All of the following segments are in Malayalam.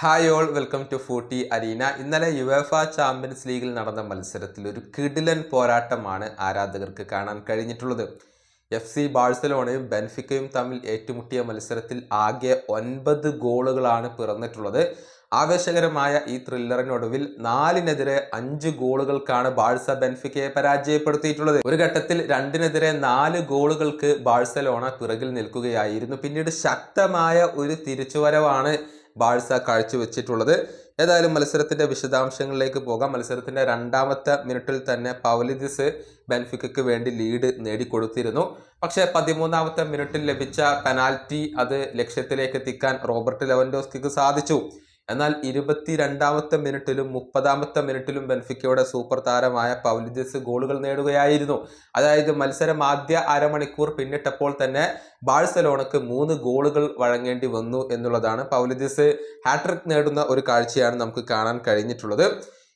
Hi all welcome to footy arena ഇന്നലെ യുവേഫ ചാമ്പ്യൻസ് ലീഗിൽ നടന്ന മത്സരത്തിൽ ഒരു കിടിലൻ പോരാട്ടമാണ് ആരാധകർക്ക് കാണാൻ കഴിഞ്ഞിട്ടുള്ളത്. എഫ് സി ബാഴ്സലോണയും ബെൻഫിക്കയും തമ്മിൽ ഏറ്റുമുട്ടിയ മത്സരത്തിൽ ആകെ ഒൻപത് ഗോളുകളാണ് പിറന്നിട്ടുള്ളത്. ആവേശകരമായ ഈ ത്രില്ലറിനൊടുവിൽ നാലിനെതിരെ അഞ്ച് ഗോളുകൾക്കാണ് ബാഴ്സ ബെൻഫിക്കയെ പരാജയപ്പെടുത്തിയിട്ടുള്ളത്. ഒരു ഘട്ടത്തിൽ രണ്ടിനെതിരെ നാല് ഗോളുകൾക്ക് ബാഴ്സലോണ പിറകിൽ നിൽക്കുകയായിരുന്നു. പിന്നീട് ശക്തമായ ഒരു തിരിച്ചുവരവാണ് ബാഴ്സ കാഴ്ചവെച്ചിട്ടുള്ളത്. ഏതായാലും മത്സരത്തിന്റെ വിശദാംശങ്ങളിലേക്ക് പോകാം. മത്സരത്തിന്റെ രണ്ടാമത്തെ മിനിറ്റിൽ തന്നെ പൗലിദിസ് ബെൻഫിക്കയ്ക്ക് വേണ്ടി ലീഡ് നേടിക്കൊടുത്തിരുന്നു. പക്ഷേ പതിമൂന്നാമത്തെ മിനിറ്റിൽ ലഭിച്ച പെനാൽറ്റി അത് ലക്ഷ്യത്തിലേക്ക് എത്തിക്കാൻ റോബർട്ട് ലെവൻഡോസ്കിക്ക് സാധിച്ചു. എന്നാൽ ഇരുപത്തിരണ്ടാമത്തെ മിനിറ്റിലും മുപ്പതാമത്തെ മിനിറ്റിലും ബെൻഫിക്കയുടെ സൂപ്പർ താരമായ പൗലിദിസ് ഗോളുകൾ നേടുകയായിരുന്നു. അതായത് മത്സരം ആദ്യ അരമണിക്കൂർ പിന്നിട്ടപ്പോൾ തന്നെ ബാഴ്സലോണക്ക് മൂന്ന് ഗോളുകൾ വഴങ്ങേണ്ടി വന്നു എന്നുള്ളതാണ് പൗലിദിസ് ഹാട്രിക് നേടുന്ന ഒരു കാഴ്ചയാണ് നമുക്ക് കാണാൻ കഴിഞ്ഞിട്ടുള്ളത്.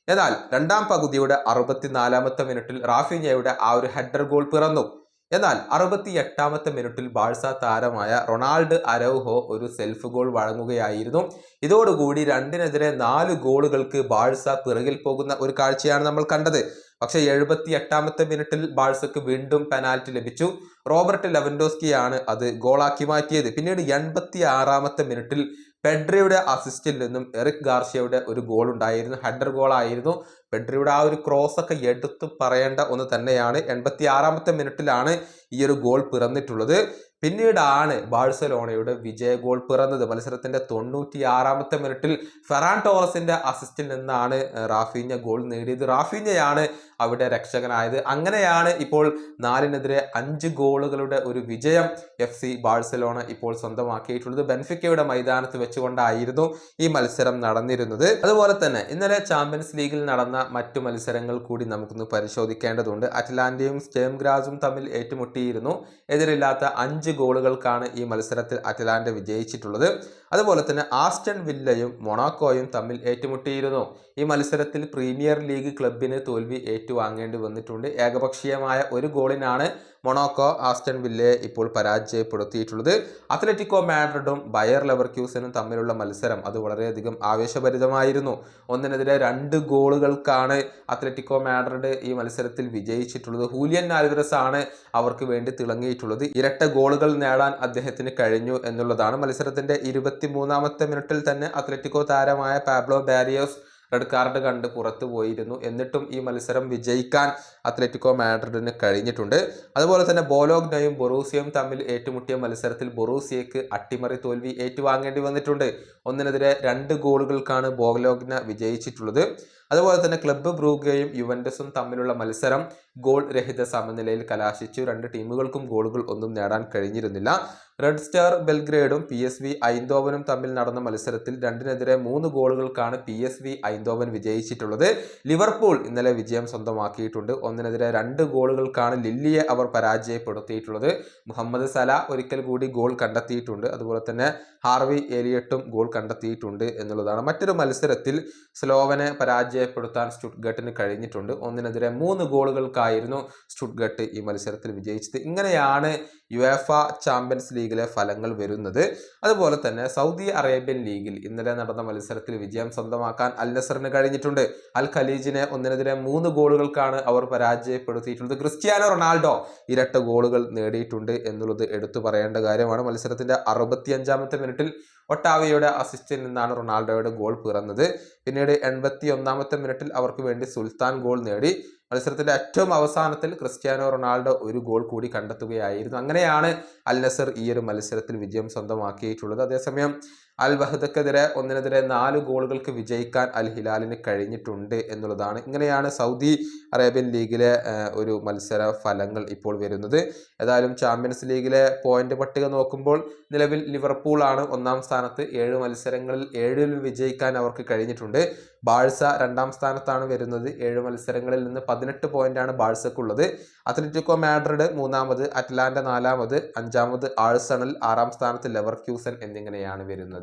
എന്നാൽ രണ്ടാം പകുതിയുടെ അറുപത്തിനാലാമത്തെ മിനിറ്റിൽ റാഫിഞ്ഞയുടെ ആ ഒരു ഹെഡർ ഗോൾ പിറന്നു. എന്നാൽ അറുപത്തി എട്ടാമത്തെ മിനിറ്റിൽ ബാഴ്സ താരമായ റൊണാൾഡ് അരൗഹോ ഒരു സെൽഫ് ഗോൾ വഴങ്ങുകയായിരുന്നു. ഇതോടുകൂടി രണ്ടിനെതിരെ നാല് ഗോളുകൾക്ക് ബാഴ്സ പിറകിൽ പോകുന്ന ഒരു കാഴ്ചയാണ് നമ്മൾ കണ്ടത്. പക്ഷെ എഴുപത്തി എട്ടാമത്തെ മിനിറ്റിൽ ബാഴ്സക്ക് വീണ്ടും പെനാൽറ്റി ലഭിച്ചു. റോബർട്ട് ലെവൻഡോസ്കിയാണ് അത് ഗോളാക്കി മാറ്റിയത്. പിന്നീട് എൺപത്തി ആറാമത്തെ മിനിറ്റിൽ പെഡ്രിയുടെ അസിസ്റ്റിൽ നിന്നും എറിക് ഗാർഷ്യയുടെ ഒരു ഗോൾ ഉണ്ടായിരുന്നു ഹെഡർ ഗോൾ ആയിരുന്നു പെഡ്രിയുടെ ആ ഒരു ക്രോസ് ഒക്കെ എടുത്തു പറയേണ്ട ഒന്ന് തന്നെയാണ്. എൺപത്തി ആറാമത്തെ മിനിറ്റിലാണ് ഈ ഒരു ഗോൾ പിറന്നിട്ടുള്ളത്. പിന്നീടാണ് ബാഴ്സലോണയുടെ വിജയ ഗോൾ പിറന്നത്. മത്സരത്തിന്റെ തൊണ്ണൂറ്റി ആറാമത്തെ മിനിറ്റിൽ ഫെറാൻ ടോറസിന്റെ അസിസ്റ്റിൽ നിന്നാണ് റാഫീഞ്ഞ ഗോൾ നേടിയത്. റാഫീഞ്ഞയാണ് അവിടെ രക്ഷകനായത്. അങ്ങനെയാണ് ഇപ്പോൾ നാലിനെതിരെ അഞ്ച് ഗോളുകളുടെ ഒരു വിജയം എഫ് സി ബാഴ്സലോണ ഇപ്പോൾ സ്വന്തമാക്കിയിട്ടുള്ളത്. ബെൻഫിക്കയുടെ മൈതാനത്ത് വെച്ചുകൊണ്ടായിരുന്നു ഈ മത്സരം നടന്നിരുന്നത്. അതുപോലെ തന്നെ ഇന്നലെ ചാമ്പ്യൻസ് ലീഗിൽ നടന്ന മറ്റു മത്സരങ്ങൾ കൂടി നമുക്കൊന്ന് പരിശോധിക്കേണ്ടതുണ്ട്. അറ്റ്ലാന്റയും സ്റ്റേംഗ്രാസും തമ്മിൽ ഏറ്റുമുട്ടിയിരുന്നു. എതിരില്ലാത്ത അഞ്ച് ഗോളുകൾക്കാണ് ഈ മത്സരത്തിൽ അറ്റ്ലാന്റ വിജയിച്ചിട്ടുള്ളത്. അതുപോലെ തന്നെ ആസ്റ്റൺ വില്ലയും മൊണാക്കോയും തമ്മിൽ ഏറ്റുമുട്ടിയിരുന്നു. ഈ മത്സരത്തിൽ പ്രീമിയർ ലീഗ് ക്ലബിന് തോൽവി ഏറ്റുവാങ്ങേണ്ടി വന്നിട്ടുണ്ട്. ഏകപക്ഷീയമായ ഒരു ഗോളിനാണ് മൊണോക്കോ ആസ്റ്റൺ വില്ലയെ ഇപ്പോൾ പരാജയപ്പെടുത്തിയിട്ടുള്ളത്. അത്ലറ്റിക്കോ മാഡ്രിഡും ബയർ ലെവർക്യൂസനും തമ്മിലുള്ള മത്സരം അത് വളരെയധികം ആവേശഭരിതമായിരുന്നു. ഒന്നിനെതിരെ രണ്ട് ഗോളുകൾക്കാണ് അത്ലറ്റിക്കോ മാഡ്രിഡ് ഈ മത്സരത്തിൽ വിജയിച്ചിട്ടുള്ളത്. ഹൂലിയൻ ആൽവരസ് ആണ് അവർക്ക് വേണ്ടി തിളങ്ങിയിട്ടുള്ളത്. ഇരട്ട ഗോളുകൾ നേടാൻ അദ്ദേഹത്തിന് കഴിഞ്ഞു എന്നുള്ളതാണ് മത്സരത്തിന്റെ ഇരുപത്തി മൂന്നാമത്തെ മിനിറ്റിൽ തന്നെ അത്ലറ്റിക്കോ താരമായ പാബ്ലോ ബാരിയോസ് റെഡ് കാർഡ് കണ്ട് പുറത്തു പോയിരുന്നു. എന്നിട്ടും ഈ മത്സരം വിജയിക്കാൻ അത്ലറ്റിക്കോ മാഡ്രിഡിന് കഴിഞ്ഞിട്ടുണ്ട്. അതുപോലെ തന്നെ ബോലോഗ്നയും ബൊറൂസിയയും തമ്മിൽ ഏറ്റുമുട്ടിയ മത്സരത്തിൽ ബൊറൂസിയക്ക് അട്ടിമറി തോൽവി ഏറ്റുവാങ്ങേണ്ടി വന്നിട്ടുണ്ട്. ഒന്നിനെതിരെ രണ്ട് ഗോളുകൾക്കാണ് ബോലോഗ്ന വിജയിച്ചിട്ടുള്ളത്. അതുപോലെ തന്നെ ക്ലബ്ബ് ബ്രൂഗയും യുവൻഡസും തമ്മിലുള്ള മത്സരം ഗോൾ രഹിത സമനിലയിൽ കലാശിച്ചു. രണ്ട് ടീമുകൾക്കും ഗോളുകൾ ഒന്നും നേടാൻ കഴിഞ്ഞിരുന്നില്ല. റെഡ് സ്റ്റാർ ബെൽഗ്രേഡും പി എസ് വി ഐന്തോവനും തമ്മിൽ നടന്ന മത്സരത്തിൽ രണ്ടിനെതിരെ മൂന്ന് ഗോളുകൾക്കാണ് പി എസ് വി ഐന്തോവൻ വിജയിച്ചിട്ടുള്ളത്. ലിവർപൂൾ ഇന്നലെ വിജയം സ്വന്തമാക്കിയിട്ടുണ്ട്. ഒന്നിനെതിരെ രണ്ട് ഗോളുകൾക്കാണ് ലില്ലിയെ അവർ പരാജയപ്പെടുത്തിയിട്ടുള്ളത്. മുഹമ്മദ് സല ഒരിക്കൽ കൂടി ഗോൾ കണ്ടെത്തിയിട്ടുണ്ട്. അതുപോലെ തന്നെ ഹാർവി ഏലിയട്ടും ഗോൾ കണ്ടെത്തിയിട്ടുണ്ട് എന്നുള്ളതാണ്. മറ്റൊരു മത്സരത്തിൽ സ്ലോവനെ പരാജയപ്പെടുത്താൻ സ്റ്റുട്ട്ഗട്ടിന് കഴിഞ്ഞിട്ടുണ്ട്. ഒന്നിനെതിരെ മൂന്ന് ഗോളുകൾക്കായിരുന്നു സ്റ്റുഡ്ഗട്ട് ഈ മത്സരത്തിൽ വിജയിച്ചത്. ഇങ്ങനെയാണ് യുഎഫ ചാമ്പ്യൻസ് ലീഗിലെ ഫലങ്ങൾ വരുന്നത്. അതുപോലെ തന്നെ സൗദി അറേബ്യൻ ലീഗിൽ ഇന്നലെ നടന്ന മത്സരത്തിൽ വിജയം സ്വന്തമാക്കാൻ അൽ നസറിന് കഴിഞ്ഞിട്ടുണ്ട്. അൽ ഖലീജിനെ ഒന്നിനെതിരെ മൂന്ന് ഗോളുകൾക്കാണ് അവർ പരാജയപ്പെടുത്തിയിട്ടുള്ളത്. ക്രിസ്ത്യാനോ റൊണാൾഡോ ഇരട്ട ഗോളുകൾ നേടിയിട്ടുണ്ട് എന്നുള്ളത് എടുത്തു പറയേണ്ട കാര്യമാണ്. മത്സരത്തിന്റെ അറുപത്തിയഞ്ചാമത്തെ മിനിറ്റിൽ ഒട്ടാവയുടെ അസിസ്റ്റിൽ നിന്നാണ് റൊണാൾഡോയുടെ ഗോൾ പിറന്നത്. പിന്നീട് എൺപത്തി ഒന്നാമത്തെ മിനിറ്റിൽ അവർക്ക് വേണ്ടി സുൽത്താൻ ഗോൾ നേടി. മത്സരത്തിന്റെ ഏറ്റവും അവസാനത്തിൽ ക്രിസ്ത്യാനോ റൊണാൾഡോ ഒരു ഗോൾ കൂടി കണ്ടെത്തുകയായിരുന്നു. അങ്ങനെയാണ് അൽ നസർ ഈ ഒരു മത്സരത്തിൽ വിജയം സ്വന്തമാക്കിയിട്ടുള്ളത്. അതേസമയം അൽ വഹദക്കെതിരെ ഒന്നിനെതിരെ നാല് ഗോളുകൾക്ക് വിജയിക്കാൻ അൽ ഹിലാലിന് കഴിഞ്ഞിട്ടുണ്ട് എന്നുള്ളതാണ്. ഇങ്ങനെയാണ് സൗദി അറേബ്യൻ ലീഗിലെ ഒരു മത്സര ഫലങ്ങൾ ഇപ്പോൾ വരുന്നത്. ഏതായാലും ചാമ്പ്യൻസ് ലീഗിലെ പോയിന്റ് പട്ടിക നോക്കുമ്പോൾ നിലവിൽ ലിവർപൂൾ ആണ് ഒന്നാം സ്ഥാനത്ത്. ഏഴ് മത്സരങ്ങളിൽ ഏഴിൽ വിജയിക്കാൻ അവർക്ക് കഴിഞ്ഞിട്ടുണ്ട്. ബാഴ്സ രണ്ടാം സ്ഥാനത്താണ് വരുന്നത്. ഏഴ് മത്സരങ്ങളിൽ നിന്ന് പതിനെട്ട് പോയിന്റാണ് ബാഴ്സക്കുള്ളത്. അത്ലറ്റിക്കോ മാഡ്രിഡ് മൂന്നാമത് അറ്റ്ലാന്റ നാലാമത് അഞ്ചാമത് ആഴ്സണൽ ആറാം സ്ഥാനത്ത് ലെവർ ക്യൂസൻ എന്നിങ്ങനെയാണ് വരുന്നത്.